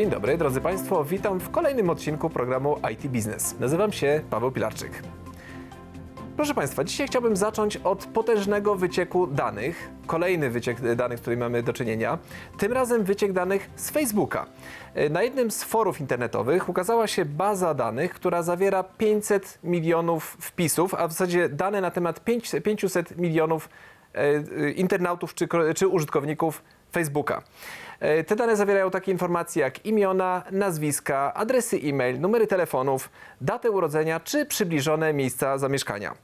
Dzień dobry, drodzy Państwo, witam w kolejnym odcinku programu IT Business. Nazywam się Paweł Pilarczyk. Proszę Państwa, dzisiaj chciałbym zacząć od potężnego wycieku danych. Kolejny wyciek danych, z którym mamy do czynienia. Tym razem wyciek danych z Facebooka. Na jednym z forów internetowych ukazała się baza danych, która zawiera 500 milionów wpisów, a w zasadzie dane na temat 5 500 milionów e, internautów czy, czy użytkowników Facebooka. E, Te dane zawierają takie informacje jak imiona, nazwiska, adresy e-mail, numery telefonów, datę urodzenia czy przybliżone miejsca zamieszkania.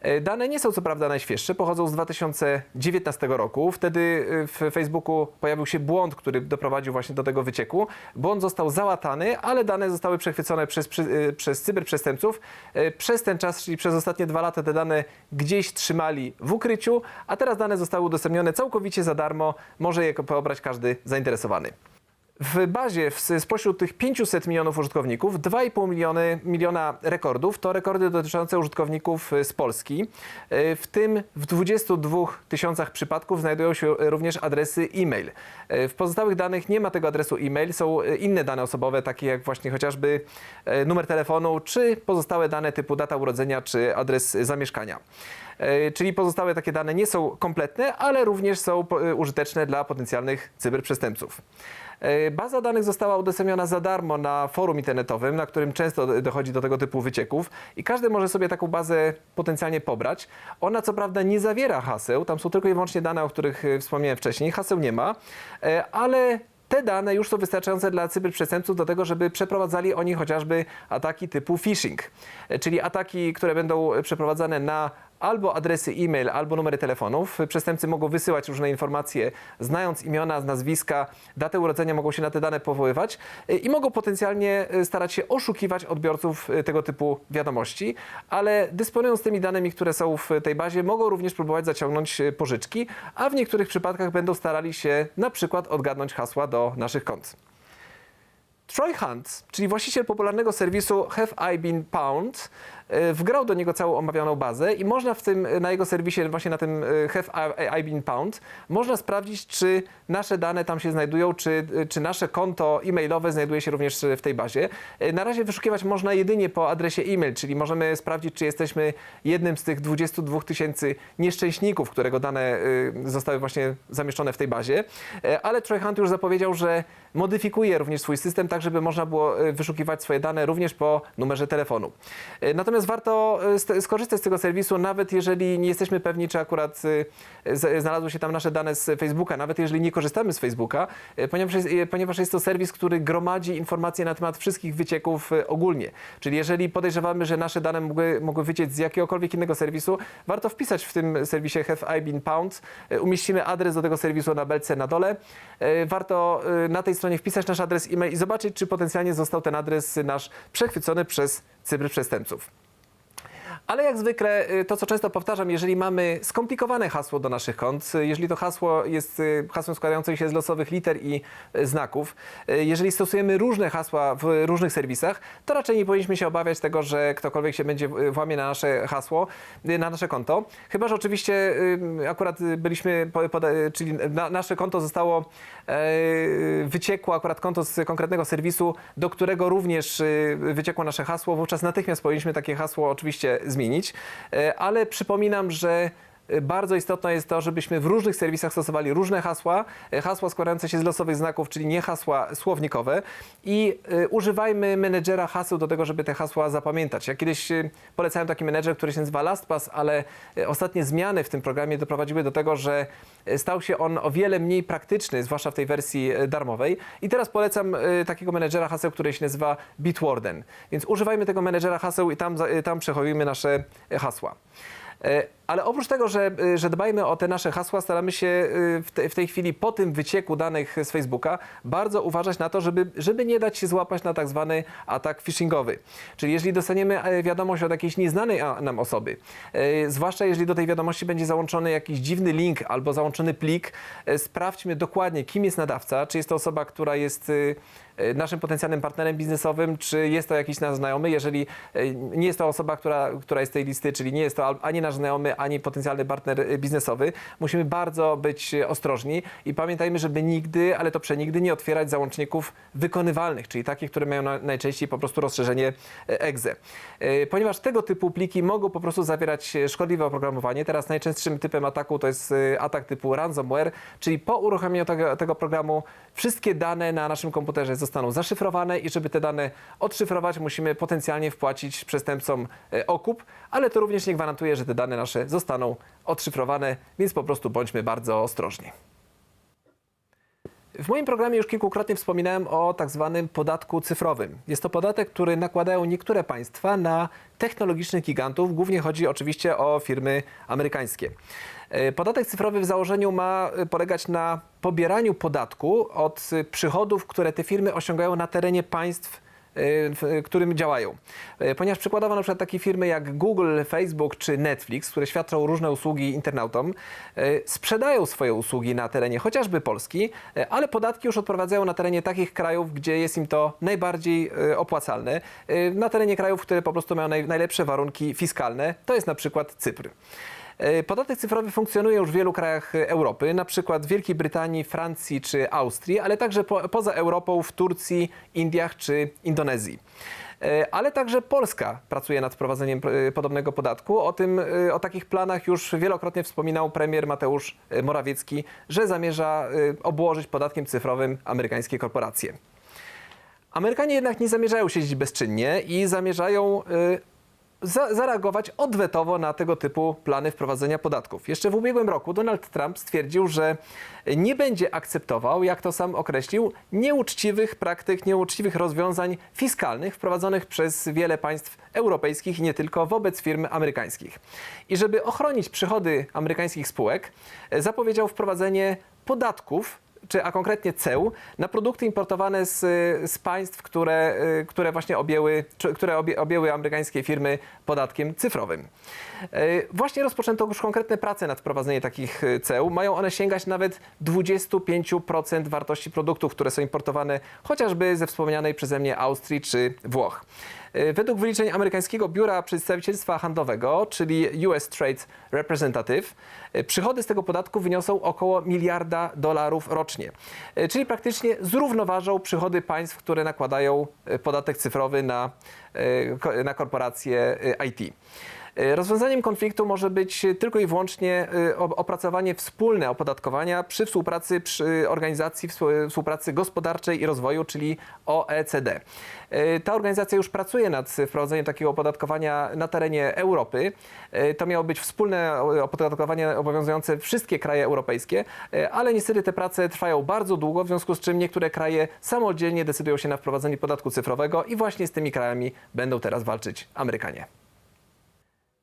E, Dane nie są co prawda najświeższe, pochodzą z 2019 roku. Wtedy e, w Facebooku pojawił się błąd, który doprowadził właśnie do tego wycieku. Błąd został załatany, ale dane zostały przechwycone przez, e, przez cyberprzestępców. Przez ten czas, czyli przez ostatnie dwa lata, te dane gdzieś trzymali w ukryciu, a teraz dane zostały udostępnione całkowicie za darmo. Może je pobrać każdy zainteresowany. W bazie w- spośród tych 500 milionów użytkowników 2,5 miliony, miliona rekordów to rekordy dotyczące użytkowników e, z Polski. E, W tym w 22 tysiącach przypadków znajdują się również adresy e-mail. E, W pozostałych danych nie ma tego adresu e-mail, są inne dane osobowe, takie jak właśnie chociażby numer telefonu, czy pozostałe dane typu data urodzenia, czy adres zamieszkania. Czyli pozostałe takie dane nie są kompletne, ale również są użyteczne dla potencjalnych cyberprzestępców. E, Baza danych została udostępniona za darmo na forum internetowym, na którym często do- dochodzi do tego typu wycieków i każdy może sobie taką bazę potencjalnie pobrać. Ona co prawda nie zawiera haseł, tam są tylko i wyłącznie dane, o których e, wspomniałem wcześniej, haseł nie ma, e, ale te dane już są wystarczające dla cyberprzestępców do tego, żeby przeprowadzali oni chociażby ataki typu phishing, czyli ataki, które będą przeprowadzane na albo adresy e-mail, albo numery telefonów. Przestępcy mogą wysyłać różne informacje, znając imiona, nazwiska, datę urodzenia, mogą się na te dane powoływać y, i mogą potencjalnie y, starać się oszukiwać odbiorców y, tego typu wiadomości, ale dysponując tymi danymi, które są w tej bazie, mogą również próbować zaciągnąć pożyczki, a w niektórych przypadkach będą starali się na przykład odgadnąć hasła do naszych kont. Troy Hunt, czyli właściciel popularnego serwisu Have I Been Pound, wgrał do niego całą omawianą bazę i można w tym, na jego serwisie, właśnie na tym e, Have I, Been Pound, można sprawdzić, czy nasze dane tam się znajdują, czy, czy nasze konto e-mailowe znajduje się również w tej bazie. E, Na razie wyszukiwać można jedynie po adresie e-mail, czyli możemy sprawdzić, czy jesteśmy jednym z tych 22 tysięcy nieszczęśników, którego dane e, zostały właśnie zamieszczone w tej bazie. E, Ale Troy Hunt już zapowiedział, że modyfikuje również swój system, tak żeby można było e, wyszukiwać swoje dane również po numerze telefonu. E, Natomiast warto st- skorzystać z tego serwisu, nawet jeżeli nie jesteśmy pewni, czy akurat z- znalazły się tam nasze dane z Facebooka, nawet jeżeli nie korzystamy z Facebooka, e, ponieważ jest, ponieważ jest to serwis, który gromadzi informacje na temat wszystkich wycieków ogólnie. Czyli jeżeli podejrzewamy, że nasze dane mogły, mogły wyciec z jakiegokolwiek innego serwisu, warto wpisać w tym serwisie Have I Been Pound. Umieścimy adres do tego serwisu na belce na dole. Warto na tej stronie wpisać nasz adres e-mail i zobaczyć, czy potencjalnie został ten adres nasz przechwycony przez cyberprzestępców. Ale jak zwykle, y, to co często powtarzam, jeżeli mamy skomplikowane hasło do naszych kont, y, jeżeli to hasło jest y, hasłem składającym się z losowych liter i znaków, jeżeli stosujemy różne hasła w różnych serwisach, to raczej nie powinniśmy się obawiać tego, że ktokolwiek się będzie włamie na nasze hasło, na nasze konto. Chyba, że oczywiście akurat byliśmy, czyli na, nasze konto zostało e, wyciekło akurat konto z konkretnego serwisu, do którego również wyciekło nasze hasło, wówczas natychmiast powinniśmy takie hasło oczywiście zmienić, E, ale przypominam, że bardzo istotne jest to, żebyśmy w różnych serwisach stosowali różne hasła, e, hasła składające się z losowych znaków, czyli nie hasła słownikowe i e, używajmy menedżera haseł do tego, żeby te hasła zapamiętać. Ja kiedyś e, polecałem taki menedżer, który się nazywa LastPass, ale ostatnie zmiany w tym programie doprowadziły do tego, że stał się on o wiele mniej praktyczny, zwłaszcza w tej wersji darmowej. I teraz polecam takiego menedżera haseł, który się nazywa Bitwarden. Więc używajmy tego menedżera haseł i tam, tam nasze hasła. E, Ale oprócz tego, że, e, że dbajmy o te nasze hasła, staramy się e, w, te, w tej chwili po tym wycieku danych z Facebooka bardzo uważać na to, żeby, żeby nie dać się złapać na tak zwany atak phishingowy. Czyli jeżeli dostaniemy wiadomość od jakiejś nieznanej nam osoby, zwłaszcza jeżeli do tej wiadomości będzie załączony jakiś dziwny link albo załączony plik, sprawdźmy dokładnie, kim jest nadawca, czy jest to osoba, która jest naszym potencjalnym partnerem biznesowym, czy jest to jakiś nasz znajomy. Jeżeli e, nie jest to osoba, która, która jest z tej listy, czyli nie jest to ani nasz znajomy, ani potencjalny partner e, biznesowy, musimy bardzo być ostrożni i pamiętajmy, żeby nigdy, ale to przenigdy nie otwierać załączników wykonywalnych, czyli takich, które mają na, najczęściej po prostu rozszerzenie exe. Ponieważ tego typu pliki mogą po prostu zawierać szkodliwe oprogramowanie. Teraz najczęstszym typem ataku to jest atak typu ransomware, czyli po uruchomieniu tego, tego programu wszystkie dane na naszym komputerze zostaną zaszyfrowane i żeby te dane odszyfrować, musimy potencjalnie wpłacić przestępcom e, okup, ale to również nie gwarantuje, że te dane nasze zostaną odszyfrowane, więc po prostu bądźmy bardzo ostrożni. W moim programie już kilkukrotnie wspominałem o tak zwanym podatku cyfrowym. Jest to podatek, który nakładają niektóre państwa na technologicznych gigantów. Głównie chodzi oczywiście o firmy amerykańskie. E, Podatek cyfrowy w założeniu ma e, polegać na pobieraniu podatku od e, przychodów, które te firmy osiągają na terenie państw w którym działają. E, Ponieważ przykładowo na przykład takie firmy jak Google, Facebook czy Netflix, które świadczą różne usługi internautom, sprzedają swoje usługi na terenie chociażby Polski, ale podatki już odprowadzają na terenie takich krajów, gdzie jest im to najbardziej opłacalne, na terenie krajów, które po prostu mają naj, najlepsze warunki fiskalne, to jest na przykład Cypr. E, Podatek cyfrowy funkcjonuje już w wielu krajach Europy, na przykład w Wielkiej Brytanii, Francji czy Austrii, ale także po, poza Europą w Turcji, Indiach czy Indonezji. E, Ale także Polska pracuje nad wprowadzeniem e, podobnego podatku. O, tym, o takich planach już wielokrotnie wspominał premier Mateusz Morawiecki, że zamierza obłożyć podatkiem cyfrowym amerykańskie korporacje. Amerykanie jednak nie zamierzają siedzieć bezczynnie i zamierzają za, zareagować odwetowo na tego typu plany wprowadzenia podatków. Jeszcze w ubiegłym roku Donald Trump stwierdził, że nie będzie akceptował, jak to sam określił, nieuczciwych praktyk, nieuczciwych rozwiązań fiskalnych wprowadzonych przez wiele państw europejskich i nie tylko wobec firm amerykańskich. I żeby ochronić przychody amerykańskich spółek, zapowiedział wprowadzenie podatków czy a konkretnie ceł na produkty importowane z, z państw, które, y, które właśnie objęły, które objęły amerykańskie firmy podatkiem cyfrowym. Y, Właśnie rozpoczęto już konkretne prace nad wprowadzeniem takich y, ceł. Mają one sięgać nawet 25% wartości produktów, które są importowane chociażby ze wspomnianej przeze mnie Austrii czy Włoch. Y, Według wyliczeń amerykańskiego biura przedstawicielstwa handlowego, czyli US Trade Representative, y, przychody z tego podatku wyniosą około miliarda dolarów rocznie. Y, Czyli praktycznie zrównoważą przychody państw, które nakładają podatek cyfrowy na, na korporacje IT. Y, Rozwiązaniem konfliktu może być tylko i wyłącznie o- opracowanie wspólne opodatkowania przy współpracy przy organizacji współ- współpracy gospodarczej i rozwoju, czyli OECD. Y, Ta organizacja już pracuje nad wprowadzeniem takiego opodatkowania na terenie Europy. To miało być wspólne opodatkowanie obowiązujące wszystkie kraje europejskie, ale niestety te prace trwają bardzo długo, w związku z czym niektóre kraje samodzielnie decydują się na wprowadzenie podatku cyfrowego i właśnie z tymi krajami będą teraz walczyć Amerykanie.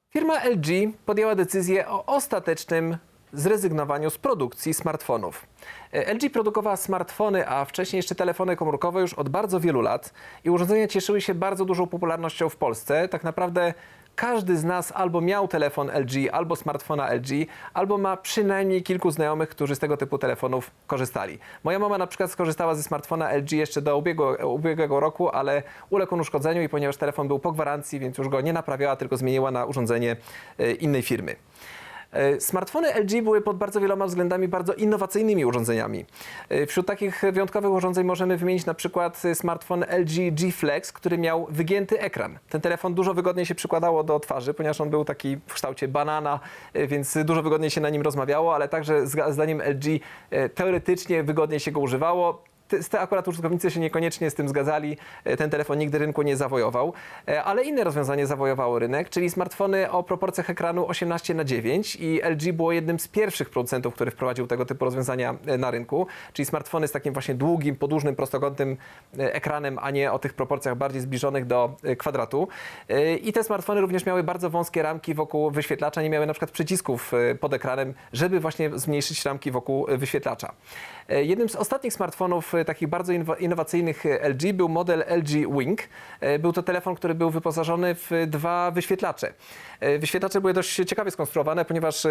Firma LG podjęła decyzję o ostatecznym zrezygnowaniu z produkcji smartfonów. E, LG produkowała smartfony, a wcześniej jeszcze telefony komórkowe już od bardzo wielu lat i urządzenia cieszyły się bardzo dużą popularnością w Polsce. Tak naprawdę każdy z nas albo miał telefon LG, albo smartfona LG, albo ma przynajmniej kilku znajomych, którzy z tego typu telefonów korzystali. Moja mama na przykład skorzystała ze smartfona LG jeszcze do ubiegłego, ubiegłego roku, ale uległ on uszkodzeniu i ponieważ telefon był po gwarancji, więc już go nie naprawiała, tylko zmieniła na urządzenie e, innej firmy. E, Smartfony LG były pod bardzo wieloma względami bardzo innowacyjnymi urządzeniami. E, Wśród takich wyjątkowych urządzeń możemy wymienić na przykład smartfon LG G Flex, który miał wygięty ekran. Ten telefon dużo wygodniej się przykładało do twarzy, ponieważ on był taki w kształcie banana, e, więc dużo wygodniej się na nim rozmawiało, ale także zdaniem LG teoretycznie wygodniej się go używało. Te- akurat użytkownicy się niekoniecznie z tym zgadzali. E, Ten telefon nigdy rynku nie zawojował, E, ale inne rozwiązanie zawojowało rynek, czyli smartfony o proporcjach ekranu 18 na 9 i LG było jednym z pierwszych producentów, który wprowadził tego typu rozwiązania e, na rynku, czyli smartfony z takim właśnie długim, podłużnym, prostokątnym ekranem, a nie o tych proporcjach bardziej zbliżonych do kwadratu. I te smartfony również miały bardzo wąskie ramki wokół wyświetlacza, nie miały na przykład przycisków pod ekranem, żeby właśnie zmniejszyć ramki wokół wyświetlacza. E, Jednym z ostatnich smartfonów e, takich bardzo innowacyjnych e, LG był model LG Wing. Był to telefon, który był wyposażony w dwa wyświetlacze. Wyświetlacze były dość ciekawie skonstruowane, ponieważ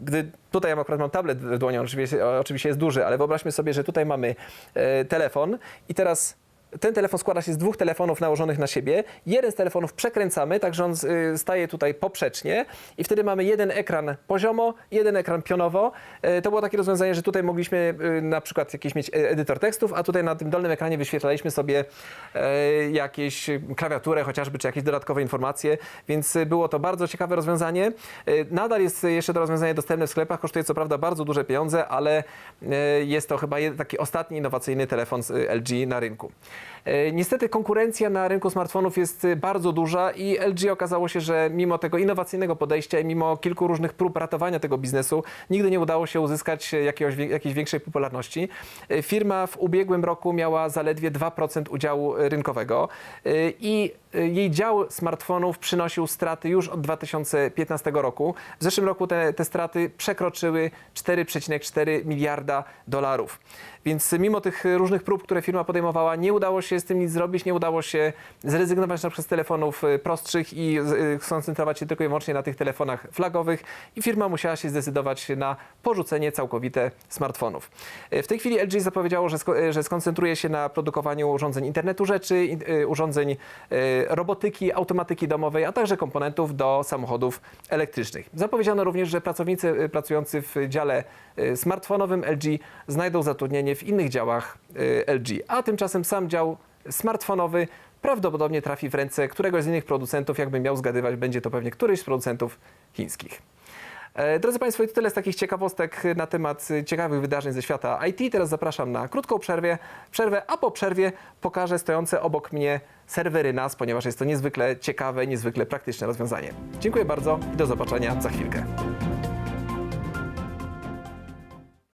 gdy tutaj ja akurat mam tablet w dłoni, on oczywiście, oczywiście jest duży, ale wyobraźmy sobie, że tutaj mamy telefon i teraz ten telefon składa się z dwóch telefonów nałożonych na siebie. Jeden z telefonów przekręcamy, tak że on y, staje tutaj poprzecznie i wtedy mamy jeden ekran poziomo, jeden ekran pionowo. Y, To było takie rozwiązanie, że tutaj mogliśmy y, na przykład jakiś mieć e- edytor tekstów, a tutaj na tym dolnym ekranie wyświetlaliśmy sobie e, jakieś klawiaturę chociażby, czy jakieś dodatkowe informacje, więc y, było to bardzo ciekawe rozwiązanie. Y, Nadal jest jeszcze to rozwiązanie dostępne w sklepach, kosztuje co prawda bardzo duże pieniądze, ale y, jest to chyba taki ostatni innowacyjny telefon y, LG na rynku. E, Niestety konkurencja na rynku smartfonów jest y, bardzo duża i LG okazało się, że mimo tego innowacyjnego podejścia i mimo kilku różnych prób ratowania tego biznesu, nigdy nie udało się uzyskać e, jakiegoś, jakiejś większej popularności. E, Firma w ubiegłym roku miała zaledwie 2% udziału e, rynkowego e, i e, jej dział smartfonów przynosił straty już od 2015 roku. W zeszłym roku te, te straty przekroczyły 4,4 miliarda dolarów. Więc mimo tych różnych prób, które firma podejmowała, nie udało się z tym nic zrobić, nie udało się zrezygnować na przykład z telefonów y, prostszych i y, skoncentrować się tylko i wyłącznie na tych telefonach flagowych i firma musiała się zdecydować na porzucenie całkowite smartfonów. Y, W tej chwili LG zapowiedziało, że, sko- że skoncentruje się na produkowaniu urządzeń internetu rzeczy, urządzeń robotyki, automatyki domowej, a także komponentów do samochodów elektrycznych. Zapowiedziano również, że pracownicy pracujący w dziale smartfonowym LG znajdą zatrudnienie w innych działach LG, a tymczasem sam dział smartfonowy prawdopodobnie trafi w ręce któregoś z innych producentów, jakby miał zgadywać, będzie to pewnie któryś z producentów chińskich. E, Drodzy Państwo, to tyle z takich ciekawostek na temat y, ciekawych wydarzeń ze świata IT. Teraz zapraszam na krótką przerwę, przerwę a po przerwie pokażę stojące obok mnie serwery NAS, ponieważ jest to niezwykle ciekawe, niezwykle praktyczne rozwiązanie. Dziękuję bardzo i do zobaczenia za chwilkę.